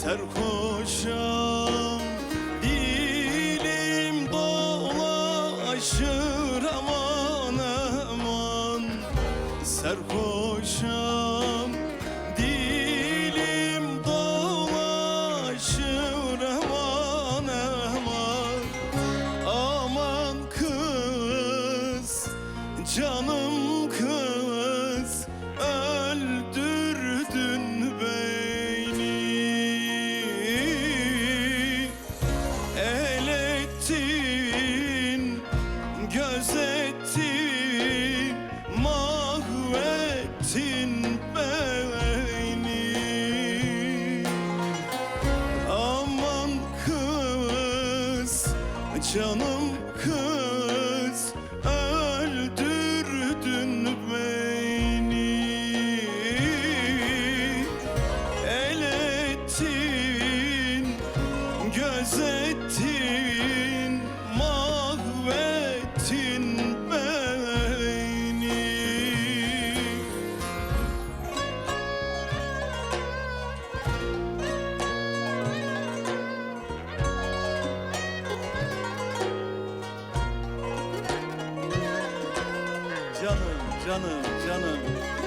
Serhoşam Dilim dolaşır aman aman. Serhoşam ettin mahvettin Aman kız canım kız. canım, canım.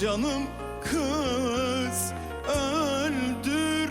Canım kız öldürdün